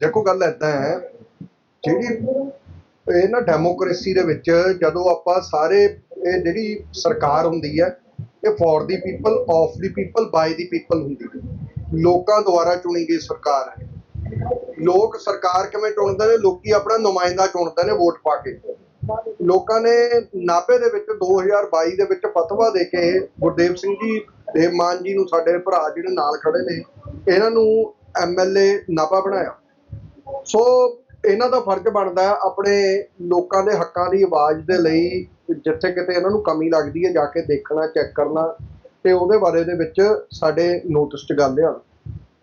ਦੇਖੋ ਗੱਲ ਏਦਾਂ ਹੈ, ਜਿਹੜੀ ਇਹ ਨਾ ਡੈਮੋਕ੍ਰੇਸੀ ਦੇ ਵਿੱਚ ਜਦੋਂ ਆਪਾਂ ਸਾਰੇ ਇਹ ਜਿਹੜੀ ਸਰਕਾਰ ਹੁੰਦੀ ਹੈ, ਇਹ for the people of the people by the people ਹੁੰਦੀ ਹੈ। ਲੋਕਾਂ ਦੁਆਰਾ ਚੁਣੀ ਗਈ ਸਰਕਾਰ ਹੈ। ਲੋਕ ਸਰਕਾਰ ਕਿਵੇਂ ਚੁਣਦੇ ਨੇ? ਲੋਕੀ ਆਪਣਾ ਨੁਮਾਇੰਦਾ ਚੁਣਦੇ ਨੇ ਵੋਟ ਪਾ ਕੇ। ਲੋਕਾਂ ਨੇ 90 ਦੇ ਵਿੱਚ 2022 ਦੇ ਵਿੱਚ ਫਤਵਾ ਦੇ ਕੇ ਗੁਰਦੇਵ ਸਿੰਘ ਜੀ, ਦੇਵ ਮਾਨ ਜੀ ਨੂੰ ਸਾਡੇ ਭਰਾ ਜਿਹੜੇ ਨਾਲ ਖੜੇ ਨੇ, ਇਹਨਾਂ ਨੂੰ ਐਮਐਲਏ ਨਾਭਾ ਬਣਾਇਆ। ਸੋ ਇਹਨਾਂ ਦਾ ਫਰਜ਼ ਬਣਦਾ ਹੈ ਆਪਣੇ ਲੋਕਾਂ ਦੇ ਹੱਕਾਂ ਦੀ ਆਵਾਜ਼ ਦੇ ਲਈ ਜਿੱਥੇ ਕਿਤੇ ਇਹਨਾਂ ਨੂੰ ਕਮੀ ਲੱਗਦੀ ਹੈ, ਜਾ ਕੇ ਦੇਖਣਾ ਚੈੱਕ ਕਰਨਾ ਤੇ ਉਹਦੇ ਬਾਰੇ ਦੇ ਵਿੱਚ ਸਾਡੇ ਨੋਟਿਸ 'ਚ ਗੱਲ ਆ।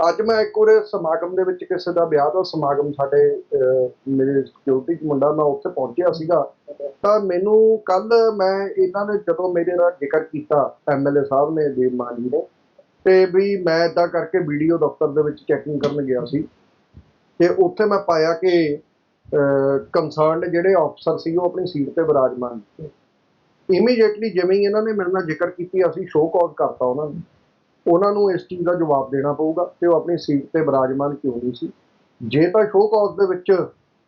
ਅੱਜ ਮੈਂ ਇੱਕ ਵਾਰ ਸਮਾਗਮ ਦੇ ਵਿੱਚ ਕਿਸੇ ਦਾ ਵਿਆਹ ਦਾ ਸਮਾਗਮ ਸਾਡੇ ਮੇਰੇ ਸਿਕਿਉਰਿਟੀ 'ਚ ਮੁੰਡਾ ਮੈਂ ਉੱਥੇ ਪਹੁੰਚਿਆ ਸੀਗਾ। ਤਾਂ ਮੈਨੂੰ ਕੱਲ ਮੈਂ ਇਹਨਾਂ ਨੇ ਜਦੋਂ ਮੇਰੇ ਨਾਲ ਜ਼ਿਕਰ ਕੀਤਾ ਐਮਐਲਏ ਸਾਹਿਬ ਨੇ ਦੇਵ ਮਾਨ ਜੀ ਨੇ, ਤੇ ਵੀ ਮੈਂ ਇਦਾਂ ਕਰਕੇ ਵੀਡੀਓ ਦਫ਼ਤਰ ਦੇ ਵਿੱਚ ਚੈਕਿੰਗ ਕਰਨ ਗਿਆ ਸੀ। ਤੇ ਉੱਥੇ ਮੈਂ ਪਾਇਆ ਕਿ ਕੰਸਰਨਡ ਜਿਹੜੇ ਅਫਸਰ ਸੀ ਉਹ ਆਪਣੀ ਸੀਟ ਤੇ ਵਿਰਾਜਮਾਨ ਸੀ। ਇਮੀਡੀਏਟਲੀ ਜਿਵੇਂ ਹੀ ਇਹਨਾਂ ਨੇ ਮੇਰੇ ਨਾਲ ਜ਼ਿਕਰ ਕੀਤੀ, ਅਸੀਂ ਸ਼ੋਅ ਕਾਜ਼ ਕਰਤਾ ਉਹਨਾਂ ਨੂੰ। ਉਹਨਾਂ ਨੂੰ ਇਸ ਚੀਜ਼ ਦਾ ਜਵਾਬ ਦੇਣਾ ਪਊਗਾ ਕਿ ਉਹ ਆਪਣੀ ਸੀਟ ਤੇ ਵਿਰਾਜਮਾਨ ਕਿਉਂ ਨਹੀਂ ਸੀ। ਜੇ ਤਾਂ ਸ਼ੋਅ ਕਾਜ਼ ਦੇ ਵਿੱਚ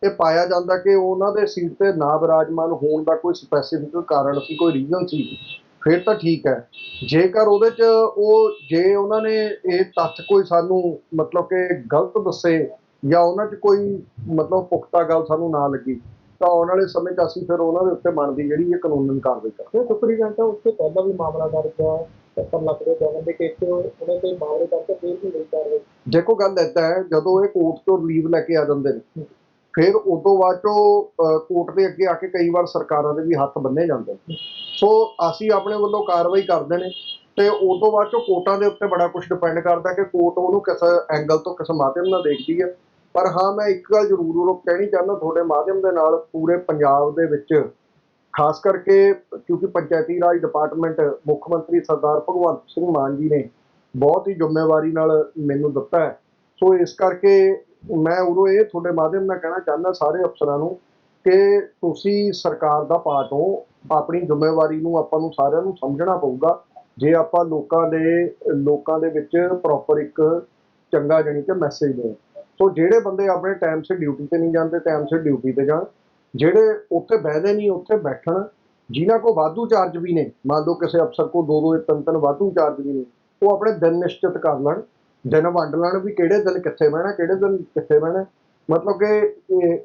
ਇਹ ਪਾਇਆ ਜਾਂਦਾ ਕਿ ਉਹਨਾਂ ਦੇ ਸੀਟ ਤੇ ਨਾ ਵਿਰਾਜਮਾਨ ਹੋਣ ਦਾ ਕੋਈ ਸਪੈਸੀਫਿਕ ਕਾਰਨ ਸੀ, ਕੋਈ ਰੀਜ਼ਨ ਸੀ, ਫਿਰ ਤਾਂ ਠੀਕ ਹੈ। ਜੇਕਰ ਉਹਦੇ 'ਚ ਉਹ, ਜੇ ਉਹਨਾਂ ਨੇ ਇਹ ਤੱਥ ਕੋਈ ਸਾਨੂੰ ਮਤਲਬ ਕਿ ਗਲਤ ਦੱਸੇ ਜਾਂ ਉਹਨਾਂ 'ਚ ਕੋਈ ਮਤਲਬ ਪੁਖਤਾ ਗੱਲ ਸਾਨੂੰ ਨਾ ਲੱਗੀ ਤਾਂ ਆਉਣ ਵਾਲੇ ਸਮੇਂ 'ਚ ਅਸੀਂ ਫਿਰ ਉਹਨਾਂ ਦੇ ਉੱਤੇ ਬਣਦੀ ਜਿਹੜੀ ਇਹ ਕਾਨੂੰਨ ਕਾਰਵਾਈ ਕਰਾਂਗੇ। ਇਹ ਸੁਪਰੀਡੈਂਟ ਉਸ ਤੋਂ ਪਹਿਲਾਂ ਵੀ ਮਾਮਲਾ ਦਰਜ ਹੈ 70 ਲੱਖ ਦੇ ਜਨਮ ਦੇ ਕੇਸ 'ਚ ਉਹਨੇ ਤੇ ਮਾਮਲੇ ਕਰਕੇ ਫੇਰ ਵੀ ਨਹੀਂ ਕਰ ਰਹੇ ਦੇਖੋ ਗੱਲ ਏਦਾਂ ਹੈ ਜਦੋਂ ਇਹ ਕੋਰਟ ਤੋਂ ਰਿਲੀਵ ਲੈ ਕੇ ਆ ਜਾਂਦੇ ਨੇ ਫਿਰ ਉਦੋਂ ਬਾਅਦ ਚੋਂ ਕੋਰਟ ਦੇ ਅੱਗੇ ਆ ਕੇ ਕਈ ਵਾਰ ਸਰਕਾਰਾਂ ਦੇ ਵੀ ਹੱਥ ਬੰਨੇ ਜਾਂਦੇ ਨੇ। ਸੋ ਅਸੀਂ ਆਪਣੇ ਵੱਲੋਂ ਕਾਰਵਾਈ ਕਰਦੇ ਨੇ ਤੇ ਉਦੋਂ ਬਾਅਦ ਚੋਂ ਕੋਰਟਾਂ ਦੇ ਉੱਤੇ ਬੜਾ ਕੁਝ ਡਿਪੈਂਡ ਕਰਦਾ ਕਿ ਕੋਰਟ ਉਹਨੂੰ ਕਿਸ ਐਂਗਲ ਤੋਂ ਕਿਸ ਮਾਧਿਅਮ ਨਾਲ ਦੇਖਦੀ ਹੈ। ਪਰ ਹਾਂ, ਮੈਂ ਇੱਕ ਗੱਲ ਜ਼ਰੂਰ ਉਹ ਕਹਿਣੀ ਚਾਹੁੰਦਾ ਤੁਹਾਡੇ ਮਾਧਿਅਮ ਦੇ ਨਾਲ ਪੂਰੇ ਪੰਜਾਬ ਦੇ ਵਿੱਚ। ਖਾਸ ਕਰਕੇ ਕਿਉਂਕਿ ਪੰਚਾਇਤੀ ਰਾਜ ਡਿਪਾਰਟਮੈਂਟ ਮੁੱਖ ਮੰਤਰੀ ਸਰਦਾਰ ਭਗਵੰਤ ਸਿੰਘ ਮਾਨ ਜੀ ਨੇ ਬਹੁਤ ਹੀ ਜ਼ਿੰਮੇਵਾਰੀ ਨਾਲ ਮੈਨੂੰ ਦਿੱਤਾ ਹੈ। ਸੋ ਇਸ ਕਰਕੇ ਮੈਂ ਉਦੋਂ ਇਹ ਤੁਹਾਡੇ ਮਾਧਿਅਮ ਨਾਲ ਕਹਿਣਾ ਚਾਹੁੰਦਾ ਸਾਰੇ ਅਫਸਰਾਂ ਨੂੰ ਕਿ ਤੁਸੀਂ ਸਰਕਾਰ ਦਾ ਪਾਰਟ ਹੋ, ਆਪਣੀ ਜ਼ਿੰਮੇਵਾਰੀ ਨੂੰ ਆਪਾਂ ਨੂੰ ਸਾਰਿਆਂ ਨੂੰ ਸਮਝਣਾ ਪਊਗਾ। ਜੇ ਆਪਾਂ ਲੋਕਾਂ ਦੇ ਲੋਕਾਂ ਦੇ ਵਿੱਚ ਪ੍ਰੋਪਰ ਇੱਕ ਚੰਗਾ ਜਾਣੀ ਕਿ ਮੈਸੇਜ ਦੇ ਸੋ ਜਿਹੜੇ ਬੰਦੇ ਆਪਣੇ ਟਾਈਮ ਸਿਰ ਡਿਊਟੀ ਤੇ ਨਹੀਂ ਜਾਂਦੇ ਟਾਈਮ ਸਿਰ ਡਿਊਟੀ ਤੇ ਜਾਣ, ਜਿਹੜੇ ਉੱਥੇ ਬਹਿਦੇ ਨਹੀਂ, ਉੱਥੇ ਬੈਠਣ, ਜਿਨ੍ਹਾਂ ਕੋ ਵਾਧੂ ਚਾਰਜ ਵੀ ਨੇ, ਮੰਨ ਲਓ ਕਿਸੇ ਅਫਸਰ ਕੋ ਦੋ ਦੋ ਤਿੰਨ ਤਿੰਨ ਵਾਧੂ ਚਾਰਜ ਵੀ ਨੇ, ਉਹ ਆਪਣੇ ਦਿਨ ਨਿਸ਼ਚਿਤ ਕਰ ਲੈਣ, ਦਿਨ ਵੰਡ ਲੈਣ ਵੀ ਕਿਹੜੇ ਦਿਨ ਕਿੱਥੇ ਬਹਿਣਾ, ਕਿਹੜੇ ਦਿਨ ਕਿੱਥੇ ਬਹਿਣਾ। ਮਤਲਬ ਕਿ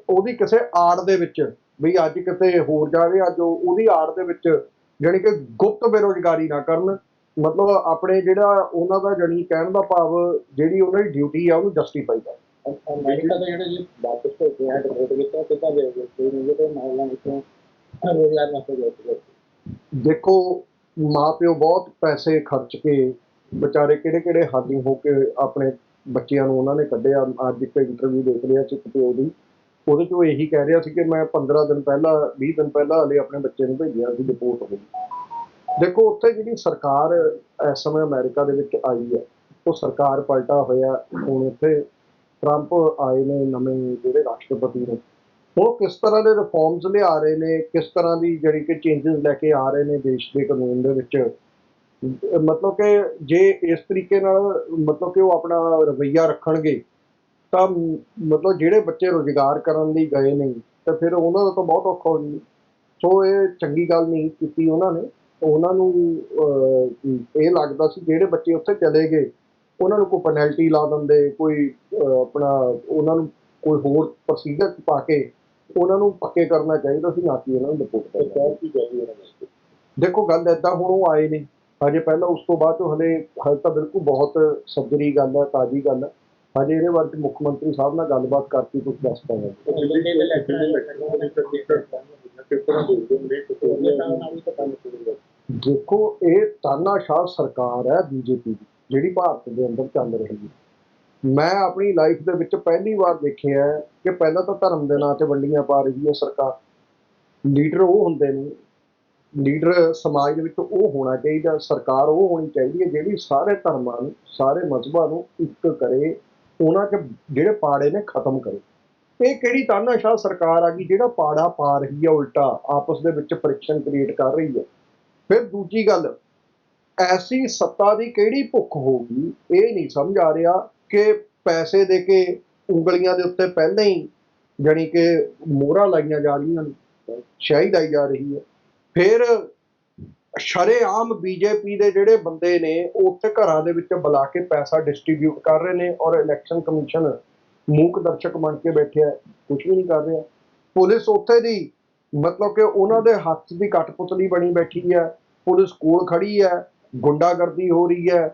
ਉਹਦੀ ਕਿਸੇ ਆੜ ਦੇ ਵਿੱਚ ਵੀ ਅੱਜ ਕਿਤੇ ਹੋਰ ਜਾਵੇ, ਅੱਜ ਉਹ- ਉਹਦੀ ਆੜ ਦੇ ਵਿੱਚ ਜਾਣੀ ਕਿ ਗੁਪਤ ਬੇਰੋਜ਼ਗਾਰੀ ਨਾ ਕਰਨ। ਮਤਲਬ ਆਪਣੇ ਜਿਹੜਾ ਉਹਨਾਂ ਦਾ ਜਾਣੀ ਕਹਿਣ ਦਾ ਭਾਵ, ਜਿਹੜੀ ਉਹਨਾਂ ਦੀ ਡਿਊਟੀ ਆ, ਉਹਨੂੰ ਜਸਟੀਫਾਈ ਕਰ ਅਮਰੀਕਾ ਦੇ ਜਿਹੜੇ ਜੀ ਵਾਪਸ ਭੇਜੇ ਆ ਡਿਪੋਰਟ ਕੀਤਾ ਕਿੱਦਾਂ ਦੇ ਗਏ? ਕੋਈ ਨਹੀਂ ਮਾਮਲਾ ਵਿੱਚੋਂ ਰੋਜ਼ਗਾਰ ਵਾਸਤੇ ਗਏ ਸੀਗੇ ਦੇਖੋ, ਮਾਪਿਓ ਬਹੁਤ ਪੈਸੇ ਖਰਚ ਕੇ ਵਿਚਾਰੇ ਕਿਹੜੇ ਕਿਹੜੇ ਹਾਦੀ ਹੋ ਕੇ ਆਪਣੇ ਬੱਚਿਆਂ ਨੂੰ ਉਹਨਾਂ ਨੇ ਕੱਢਿਆ। ਅੱਜ ਇੱਕ ਇੰਟਰਵਿਊ ਦੇਖ ਰਿਹਾ ਸੀ ਪਿਓ ਦੀ। ਉਹਦੇ 'ਚ ਉਹ ਇਹੀ ਕਹਿ ਰਿਹਾ ਸੀ ਕਿ ਮੈਂ 15 ਦਿਨ ਪਹਿਲਾਂ 20 ਦਿਨ ਪਹਿਲਾਂ ਹਲੇ ਆਪਣੇ ਬੱਚੇ ਨੂੰ ਭੇਜਿਆ ਸੀ ਰਿਪੋਰਟ ਹੋ ਦੇਖੋ, ਉੱਥੇ ਜਿਹੜੀ ਸਰਕਾਰ ਇਸ ਸਮੇਂ ਅਮਰੀਕਾ ਦੇ ਵਿੱਚ ਆਈ ਹੈ, ਉਹ ਸਰਕਾਰ ਪਲਟਾ ਹੋਇਆ, ਹੁਣ ਉੱਥੇ ਟਰੰਪ ਆਏ ਨੇ ਨਵੇਂ ਜਿਹੜੇ ਰਾਸ਼ਟਰਪਤੀ ਨੇ। ਉਹ ਕਿਸ ਤਰ੍ਹਾਂ ਦੇ ਰਿਫਾਰਮਸ ਲਿਆ ਰਹੇ ਨੇ, ਕਿਸ ਤਰ੍ਹਾਂ ਦੀ ਜਿਹੜੀ ਕਿ ਚੇਂਜਸ ਲੈ ਕੇ ਆ ਰਹੇ ਨੇ ਦੇਸ਼ ਦੇ ਕਾਨੂੰਨ ਦੇ ਵਿੱਚ? ਮਤਲਬ ਕਿ ਜੇ ਇਸ ਤਰੀਕੇ ਨਾਲ ਮਤਲਬ ਕਿ ਉਹ ਆਪਣਾ ਰਵੱਈਆ ਰੱਖਣਗੇ, ਤਾਂ ਮਤਲਬ ਜਿਹੜੇ ਬੱਚੇ ਰੋਜ਼ਗਾਰ ਕਰਨ ਲਈ ਗਏ ਨੇ, ਤਾਂ ਫਿਰ ਉਹਨਾਂ ਦਾ ਤਾਂ ਬਹੁਤ ਔਖਾ ਹੋ ਜੀ ਸੋ ਇਹ ਚੰਗੀ ਗੱਲ ਨਹੀਂ ਕੀਤੀ ਉਹਨਾਂ ਨੇ। ਉਹਨਾਂ ਨੂੰ ਇਹ ਲੱਗਦਾ ਸੀ ਜਿਹੜੇ ਬੱਚੇ ਉੱਥੇ ਚਲੇ ਗਏ ਉਹਨਾਂ ਨੂੰ ਕੋਈ ਪੈਨਲਟੀ ਲਾ ਦਿੰਦੇ ਕੋਈ ਆਪਣਾ ਉਹਨਾਂ ਨੂੰ ਕੋਈ ਹੋਰ ਪ੍ਰੋਸੀਜਰ ਪਾ ਕੇ ਉਹਨਾਂ ਨੂੰ ਪੱਕੇ ਕਰਨਾ ਚਾਹੀਦਾ ਸੀ ਨਾ ਕਿ ਉਹਨਾਂ ਨੂੰ ਰਿਪੋਰਟ ਕਰਨਾ ਕੀ ਚਾਹੀਦੀ ਦੇਖੋ ਗੱਲ ਏਦਾਂ ਹੁਣ ਉਹ ਆਏ ਨੇ। ਹਜੇ ਪਹਿਲਾਂ ਉਸ ਤੋਂ ਬਾਅਦ ਹਲੇ ਹਲੇ ਤਾਂ ਬਿਲਕੁਲ ਬਹੁਤ ਸੱਜਰੀ ਗੱਲ ਹੈ ਤਾਜ਼ੀ ਗੱਲ ਹੈ। ਹਜੇ ਇਹਦੇ ਬਾਰੇ ਮੁੱਖ ਮੰਤਰੀ ਸਾਹਿਬ ਨਾਲ ਗੱਲਬਾਤ ਕਰਕੇ ਕੁਝ ਦੱਸ ਹੋ ਦੇਖੋ ਇਹ ਤਾਨਾਸ਼ਾਹ ਸਰਕਾਰ ਹੈ ਬੀਜੇਪੀ ਦੀ। ਜਿਹੜੀ ਭਾਰਤ ਦੇ ਅੰਦਰ ਚੱਲ ਰਹੀ ਹੈ। ਮੈਂ ਆਪਣੀ ਲਾਈਫ ਦੇ ਵਿੱਚ ਪਹਿਲੀ ਵਾਰ ਦੇਖਿਆ ਕਿ ਪਹਿਲਾਂ ਤਾਂ ਧਰਮ ਦੇ ਨਾਂ ਤੇ ਵੰਡੀਆਂ ਪਾ ਰਹੀ ਹੈ ਸਰਕਾਰ। ਲੀਡਰ ਉਹ ਹੁੰਦੇ ਨੇ, ਲੀਡਰ ਸਮਾਜ ਦੇ ਵਿੱਚ ਉਹ ਹੋਣਾ ਚਾਹੀਦਾ, ਸਰਕਾਰ ਉਹ ਹੋਣੀ ਚਾਹੀਦੀ ਹੈ ਜਿਹੜੀ ਸਾਰੇ ਧਰਮਾਂ ਨੂੰ, ਸਾਰੇ ਮਜ਼ਹਬਾਂ ਨੂੰ ਇੱਕ ਕਰੇ, ਉਹਨਾਂ ਦੇ ਜਿਹੜੇ ਪਾੜੇ ਨੇ ਖਤਮ ਕਰੇ। ਇਹ ਕਿਹੜੀ ਤਾਨਾਸ਼ਾਹ ਸਰਕਾਰ ਆ ਗਈ ਜਿਹੜਾ ਪਾੜਾ ਪਾ ਰਹੀ ਹੈ, ਉਲਟਾ ਆਪਸ ਦੇ ਵਿੱਚ ਫ੍ਰਿਕਸ਼ਨ ਕ੍ਰੀਏਟ ਕਰ ਰਹੀ ਹੈ। ਫਿਰ ਦੂਜੀ ਗੱਲ ਐਸੀ ਸੱਤਾ ਦੀ ਕਿਹੜੀ ਭੁੱਖ ਹੋਊਗੀ, ਇਹ ਨਹੀਂ ਸਮਝ ਆ ਰਿਹਾ ਕਿ ਪੈਸੇ ਦੇ ਕੇ ਉਂਗਲੀਆਂ ਦੇ ਉੱਤੇ ਪਹਿਲਾਂ ਹੀ ਜਾਣੀ ਕਿ ਮੋਹਰਾਂ ਲਾਈਆਂ ਜਾ ਰਹੀਆਂ ਨੇ ਸ਼ਾਹੀ ਜਾ ਰਹੀ ਹੈ। ਫਿਰ ਸ਼ਰੇਆਮ ਬੀਜੇਪੀ ਦੇ ਜਿਹੜੇ ਬੰਦੇ ਨੇ, ਉਹ ਉੱਥੇ ਘਰਾਂ ਦੇ ਵਿੱਚ ਬੁਲਾ ਕੇ ਪੈਸਾ ਡਿਸਟ੍ਰੀਬਿਊਟ ਕਰ ਰਹੇ ਨੇ ਔਰ ਇਲੈਕਸ਼ਨ ਕਮਿਸ਼ਨ ਮੂਕ ਦਰਸ਼ਕ ਬਣ ਕੇ ਬੈਠਿਆ ਕੁਝ ਵੀ ਨਹੀਂ ਕਰ ਰਿਹਾ। ਪੁਲਿਸ ਉੱਥੇ ਦੀ, ਮਤਲਬ ਕਿ ਉਹਨਾਂ ਦੇ ਹੱਥ ਦੀ ਕਠਪੁਤਲੀ ਬਣੀ ਬੈਠੀ ਹੈ, ਪੁਲਿਸ ਕੋਲ ਖੜੀ ਹੈ ਗੁੰਡਾਗਰਦੀ ਹੋ ਰਹੀ ਹੈ।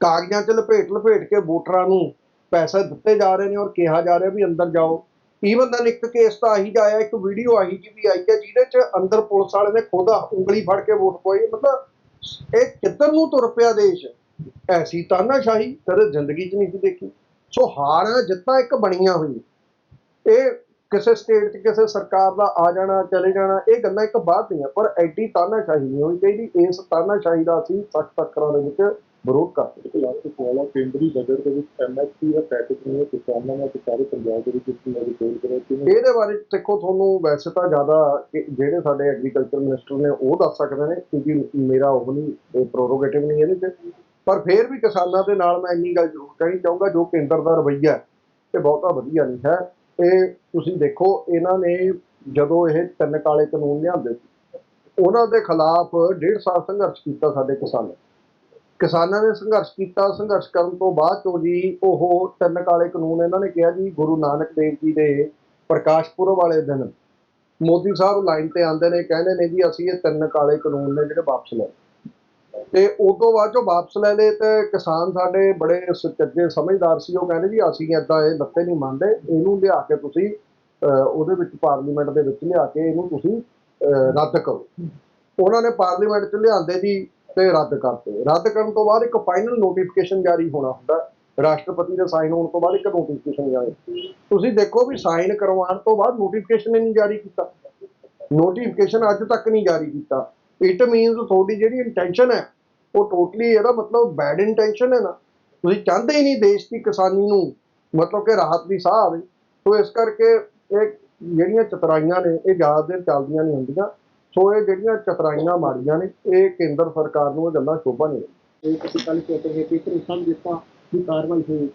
ਕਾਗਜ਼ਾਂ 'ਚ ਲਪੇਟ ਲਪੇਟ ਕੇ ਵੋਟਰਾਂ ਨੂੰ ਪੈਸੇ ਦਿੱਤੇ ਜਾ ਰਹੇ ਨੇ ਔਰ ਕਿਹਾ ਜਾ ਰਿਹਾ ਵੀ ਅੰਦਰ ਜਾਓ। ਈਵਨ ਦਨ ਇੱਕ ਕੇਸ ਤਾਂ ਆਹੀ ਜਾਇਆ, ਇੱਕ ਵੀਡੀਓ ਆਹੀ ਜੀ ਵੀ ਆਈ ਹੈ, ਜਿਹਦੇ 'ਚ ਅੰਦਰ ਪੁਲਿਸ ਵਾਲੇ ਨੇ ਖੁਦ ਉਂਗਲੀ ਫੜ ਕੇ ਵੋਟ ਪਾਈ ਮਤਲਬ ਇਹ ਕਿੱਧਰ ਨੂੰ ਤੁਰ ਪਿਆ ਦੇਸ਼? ਐਸੀ ਤਾਨਾਸ਼ਾਹੀ ਕਦੇ ਜ਼ਿੰਦਗੀ 'ਚ ਨਹੀਂ ਸੀ ਦੇਖੀ। ਸੋ ਹਾਰ ਜਿੱਤਾਂ ਇੱਕ ਬਣੀਆਂ ਹੋਈ ਇਹ ਕਿਸੇ ਸਟੇਟ 'ਚ ਕਿਸੇ ਸਰਕਾਰ ਦਾ ਆ ਜਾਣਾ ਚਲੇ ਜਾਣਾ ਇਹ ਗੱਲਾਂ ਇੱਕ ਬਾਤ ਦੀਆਂ ਪਰ ਐਡੀ ਤਾਨਾਸ਼ਾਹੀ ਨਹੀਂ ਹੋਣੀ ਚਾਹੀਦੀ। ਇਸ ਤਾਨਾਸ਼ਾਹੀ ਦਾ ਅਸੀਂ ਸਖਤ ਅੱਖਰਾਂ ਦੇ ਵਿੱਚ ਵਿਰੋਧ ਕਰਦੇ ਹਾਂ। ਸਵਾਲ ਹੈ ਕੇਂਦਰੀ ਬਜਟ ਦੇ ਵਿੱਚ ਐਮਐਸਪੀ ਦਾ ਪੈਕੇਜ ਨਹੀਂ ਹੈ ਕਿਸਾਨਾਂ ਨਾਲ ਤੇ ਸਾਰੇ ਪੰਜਾਬ ਦੇ ਵਿੱਚ ਨੂੰ ਰਿਪੋਰਟ ਕਰਿਆ ਕਿਵੇਂ ਇਹਦੇ ਬਾਰੇ ਦੇਖੋ ਤੁਹਾਨੂੰ ਵੈਸੇ ਤਾਂ ਜ਼ਿਆਦਾ ਜਿਹੜੇ ਸਾਡੇ ਐਗਰੀਕਲਚਰ ਮਿਨਿਸਟਰ ਨੇ ਉਹ ਦੱਸ ਸਕਦੇ ਨੇ ਕਿਉਂਕਿ ਮੇਰਾ ਉਹ ਨਹੀਂ ਪ੍ਰੋਰੋਗੇਟਿਵ ਨਹੀਂ ਇਹਦੇ 'ਚ। ਪਰ ਫਿਰ ਵੀ ਕਿਸਾਨਾਂ ਦੇ ਨਾਲ ਮੈਂ ਇੰਨੀ ਗੱਲ ਜ਼ਰੂਰ ਕਹਿਣੀ ਚਾਹੂੰਗਾ ਜੋ ਕੇਂਦਰ ਦਾ ਰਵੱਈਆ ਹੈ, ਇਹ ਬਹੁਤਾ ਵਧੀਆ ਨਹੀਂ ਹੈ। ਇਹ ਤੁਸੀਂ ਦੇਖੋ, ਇਹਨਾਂ ਨੇ ਜਦੋਂ ਇਹ ਤਿੰਨ ਕਾਲੇ ਕਾਨੂੰਨ ਲਿਆਂਦੇ ਸੀ ਉਹਨਾਂ ਦੇ ਖਿਲਾਫ ਡੇਢ ਸਾਲ ਸੰਘਰਸ਼ ਕੀਤਾ ਸਾਡੇ ਕਿਸਾਨਾਂ ਕਿਸਾਨਾਂ ਨੇ ਸੰਘਰਸ਼ ਕੀਤਾ, ਸੰਘਰਸ਼ ਕਰਨ ਤੋਂ ਬਾਅਦ ਚੋਂ ਜੀ ਉਹ ਤਿੰਨ ਕਾਲੇ ਕਾਨੂੰਨ ਇਹਨਾਂ ਨੇ ਕਿਹਾ ਜੀ, ਗੁਰੂ ਨਾਨਕ ਦੇਵ ਜੀ ਦੇ ਪ੍ਰਕਾਸ਼ ਪੁਰਬ ਵਾਲੇ ਦਿਨ ਮੋਦੀ ਸਾਹਿਬ ਲਾਈਨ ਤੇ ਆਉਂਦੇ ਨੇ, ਕਹਿੰਦੇ ਨੇ ਜੀ, ਅਸੀਂ ਇਹ ਤਿੰਨ ਕਾਲੇ ਕਾਨੂੰਨ ਨੇ ਜਿਹੜੇ ਵਾਪਸ ਲੈ ਤੇ ਉਸ ਤੋਂ ਬਾਅਦ ਜੋ ਵਾਪਸ ਲੈ ਲਏ ਤੇ ਕਿਸਾਨ ਸਾਡੇ ਬੜੇ ਸੁਚੱਜੇ ਸਮਝਦਾਰ ਸੀ। ਉਹ ਕਹਿੰਦੇ ਜੀ, ਅਸੀਂ ਏਦਾਂ ਇਹ ਲੱਤੇ ਨਹੀਂ ਮੰਨਦੇ। ਇਹਨੂੰ ਲਿਆ ਕੇ ਤੁਸੀਂ ਉਹਦੇ ਵਿੱਚ ਪਾਰਲੀਮੈਂਟ ਦੇ ਵਿੱਚ ਲਿਆ ਕੇ ਇਹਨੂੰ ਤੁਸੀਂ ਰੱਦ ਕਰੋ। ਉਹਨਾਂ ਨੇ ਪਾਰਲੀਮੈਂਟ 'ਚ ਲਿਆਂਦੇ ਜੀ ਤੇ ਰੱਦ ਕਰਤੇ। ਰੱਦ ਕਰਨ ਤੋਂ ਬਾਅਦ ਇੱਕ ਫਾਈਨਲ ਨੋਟੀਫਿਕੇਸ਼ਨ ਜਾਰੀ ਹੋਣਾ ਹੁੰਦਾ। ਰਾਸ਼ਟਰਪਤੀ ਦੇ ਸਾਈਨ ਹੋਣ ਤੋਂ ਬਾਅਦ ਇੱਕ ਨੋਟੀਫਿਕੇਸ਼ਨ ਜਾਰੀ। ਤੁਸੀਂ ਦੇਖੋ ਵੀ ਸਾਈਨ ਕਰਵਾਉਣ ਤੋਂ ਬਾਅਦ ਨੋਟੀਫਿਕੇਸ਼ਨ ਹੀ ਨਹੀਂ ਜਾਰੀ ਕੀਤਾ। ਨੋਟੀਫਿਕੇਸ਼ਨ ਅੱਜ ਤੱਕ ਨਹੀਂ ਜਾਰੀ ਕੀਤਾ। ਇਟ ਮੀਨਸ ਤੁਹਾਡੀ ਜਿਹੜੀ ਇੰਟੈਂਸ਼ਨ ਹੈ ਉਹ ਟੋਟਲੀ ਇਹਦਾ ਮਤਲਬ ਬੈਡ ਇੰਟੈਂਸ਼ਨ ਹੈ ਨਾ। ਤੁਸੀਂ ਚਾਹੁੰਦੇ ਹੀ ਨਹੀਂ ਦੇਸ਼ ਦੀ ਕਿਸਾਨੀ ਨੂੰ ਮਤਲਬ ਕਿ ਰਾਹਤ ਦੀ ਸਾਹ ਆਵੇ ਸੋ ਇਸ ਕਰਕੇ ਇਹ ਜਿਹੜੀਆਂ ਚਤਰਾਈਆਂ ਨੇ ਇਹ ਜ਼ਿਆਦਾ ਦੇਰ ਚੱਲਦੀਆਂ ਨਹੀਂ ਹੁੰਦੀਆਂ। ਸੋ ਇਹ ਜਿਹੜੀਆਂ ਚਤਰਾਈਆਂ ਮਾਰੀਆਂ ਨੇ ਇਹ ਕੇਂਦਰ ਸਰਕਾਰ ਨੂੰ ਇਹ ਗੱਲਾਂ ਸ਼ੋਭਾ ਨਹੀਂ ਇਹ ਤੁਸੀਂ ਕੱਲ ਕਹਿੰਦੇ ਹੈ ਕਿ ਇਸ ਸਭ ਜਿੱਤਾਂ ਦੀ ਕਾਰਵਾਈ ਹੋਈ।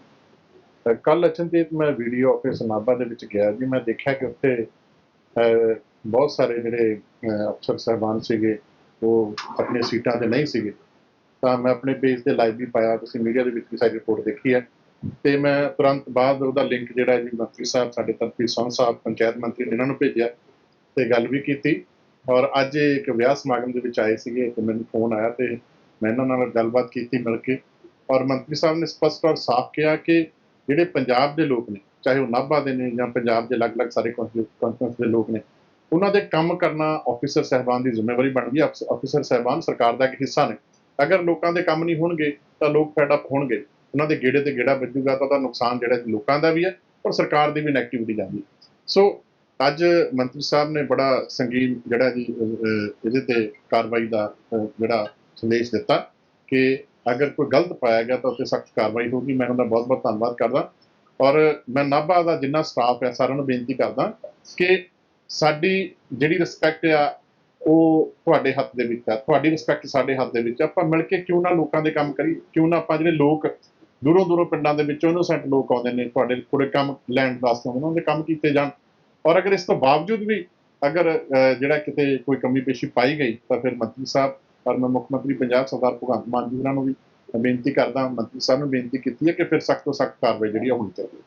ਕੱਲ ਅਚਨਚੇਤ ਮੈਂ ਵੀਡੀਓ ਆਫਿਸ ਨਾਭਾ ਦੇ ਵਿੱਚ ਗਿਆ ਜੀ। ਮੈਂ ਦੇਖਿਆ ਕਿ ਉੱਥੇ ਬਹੁਤ ਸਾਰੇ ਜਿਹੜੇ ਅਫਸਰ ਸਾਹਿਬਾਨ ਸੀਗੇ, ਉਹ ਆਪਣੀ ਸੀਟਾਂ ਤੇ ਨਹੀਂ ਸੀਗੇ। ਤਾਂ ਮੈਂ ਆਪਣੇ ਪੇਜ ਤੇ ਲਾਈਵ ਵੀ ਪਾਇਆ, ਤੁਸੀਂ ਮੀਡੀਆ ਦੇ ਵਿੱਚ ਵੀ ਸਾਡੀ ਰਿਪੋਰਟ ਦੇਖੀ ਹੈ। ਤੇ ਮੈਂ ਤੁਰੰਤ ਬਾਅਦ ਉਹਦਾ ਲਿੰਕ ਜਿਹੜਾ ਹੈ ਜੀ ਮੰਤਰੀ ਸਾਹਿਬ, ਸਾਡੇ ਤਰਫੀ ਸੌਂ ਸਾਹਿਬ, ਪੰਚਾਇਤ ਮੰਤਰੀ ਨੇ ਇਹਨਾਂ ਨੂੰ ਭੇਜਿਆ ਤੇ ਗੱਲ ਵੀ ਕੀਤੀ। ਔਰ ਅੱਜ ਇੱਕ ਵਿਆਹ ਸਮਾਗਮ ਦੇ ਵਿੱਚ ਆਏ ਸੀਗੇ ਤੇ ਮੈਨੂੰ ਫੋਨ ਆਇਆ ਤੇ ਮੈਂ ਇਹਨਾਂ ਨਾਲ ਗੱਲਬਾਤ ਕੀਤੀ ਮਿਲ ਕੇ। ਔਰ ਮੰਤਰੀ ਸਾਹਿਬ ਨੇ ਸਪਸ਼ਟ ਔਰ ਸਾਫ਼ ਕਿਹਾ ਕਿ ਜਿਹੜੇ ਪੰਜਾਬ ਦੇ ਲੋਕ ਨੇ, ਚਾਹੇ ਉਹ ਨਾਭਾ ਦੇ ਨੇ ਜਾਂ ਪੰਜਾਬ ਦੇ ਅਲੱਗ-ਅਲੱਗ ਸਾਰੇ ਕੌਂਸਟੀਟਿਊਂਸ ਦੇ ਲੋਕ ਨੇ ਉਹਨਾਂ ਦੇ ਕੰਮ ਕਰਨਾ ਆਫੀਸਰ ਸਹਿਬਾਨ ਦੀ ਜ਼ਿੰਮੇਵਾਰੀ ਬਣ ਗਈ। ਆਫੀਸਰ ਸਹਿਬਾਨ ਸਰਕਾਰ ਦਾ ਇੱਕ ਹਿੱਸਾ ਨੇ। ਅਗਰ ਲੋਕਾਂ ਦੇ ਕੰਮ ਨਹੀਂ ਹੋਣਗੇ, ਤਾਂ ਲੋਕ ਫੈਡ ਅਪ ਹੋਣਗੇ। ਉਹਨਾਂ ਦੇ ਗੇੜੇ ਤੇ ਗੇੜਾ ਵੱਜੂਗਾ ਤਾਂ ਉਹਦਾ ਨੁਕਸਾਨ ਜਿਹੜਾ ਲੋਕਾਂ ਦਾ ਵੀ ਹੈ ਔਰ ਸਰਕਾਰ ਦੀ ਵੀ ਨੈਗੇਟਿਵਿਟੀ ਜਾਂਦੀ ਹੈ। ਸੋ ਅੱਜ ਮੰਤਰੀ ਸਾਹਿਬ ਨੇ ਬੜਾ ਸੰਗੀਨ ਜਿਹੜਾ ਜੀ ਇਹਦੇ ਤੇ ਕਾਰਵਾਈ ਦਾ ਜਿਹੜਾ ਸੰਦੇਸ਼ ਦਿੱਤਾ ਕਿ ਅਗਰ ਕੋਈ ਗਲਤ ਪਾਇਆ ਗਿਆ ਤਾਂ ਉੱਤੇ ਸਖਤ ਕਾਰਵਾਈ ਹੋਊਗੀ। ਮੈਂ ਉਹਨਾਂ ਦਾ ਬਹੁਤ ਬਹੁਤ ਧੰਨਵਾਦ ਕਰਦਾ। ਔਰ ਮੈਂ ਨਾਭਾ ਦਾ ਜਿੰਨਾ ਸਟਾਫ ਹੈ ਸਾਰਿਆਂ ਨੂੰ ਬੇਨਤੀ ਕਰਦਾ ਕਿ ਸਾਡੀ ਜਿਹੜੀ ਰਿਸਪੈਕਟ ਆ, ਉਹ ਤੁਹਾਡੇ ਹੱਥ ਦੇ ਵਿੱਚ ਆ। ਤੁਹਾਡੀ ਰਿਸਪੈਕਟ ਸਾਡੇ ਹੱਥ ਦੇ ਵਿੱਚ ਆ। ਆਪਾਂ ਮਿਲ ਕੇ ਕਿਉਂ ਨਾ ਲੋਕਾਂ ਦੇ ਕੰਮ ਕਰੀ ਕਿਉਂ ਨਾ ਆਪਾਂ ਜਿਹੜੇ ਲੋਕ ਦੂਰੋਂ ਦੂਰੋਂ ਪਿੰਡਾਂ ਦੇ ਵਿੱਚੋਂ ਇਨੋਸੈਂਟ ਲੋਕ ਆਉਂਦੇ ਨੇ, ਤੁਹਾਡੇ ਕੋਲੇ ਕੰਮ ਲੈਣ ਵਾਸਤੇ ਉਹਨਾਂ ਦੇ ਕੰਮ ਕੀਤੇ ਜਾਣ। ਔਰ ਅਗਰ ਇਸ ਤੋਂ ਬਾਵਜੂਦ ਵੀ ਅਗਰ ਜਿਹੜਾ ਕਿਤੇ ਕੋਈ ਕਮੀ ਪੇਸ਼ੀ ਪਾਈ ਗਈ, ਤਾਂ ਫਿਰ ਮੰਤਰੀ ਸਾਹਿਬ ਔਰ ਮੈਂ ਮੁੱਖ ਮੰਤਰੀ ਪੰਜਾਬ ਸਰਦਾਰ ਭਗਵੰਤ ਮਾਨ ਜੀ ਹੋਰਾਂ ਨੂੰ ਵੀ ਬੇਨਤੀ ਕਰਦਾ, ਮੰਤਰੀ ਸਾਹਿਬ ਨੂੰ ਬੇਨਤੀ ਕੀਤੀ ਹੈ ਕਿ ਫਿਰ ਸਖਤ ਤੋਂ ਸਖਤ ਕਾਰਵਾਈ ਜਿਹੜੀ ਆ ਹੋਣੀ ਚਾਹੀਦੀ ਹੈ।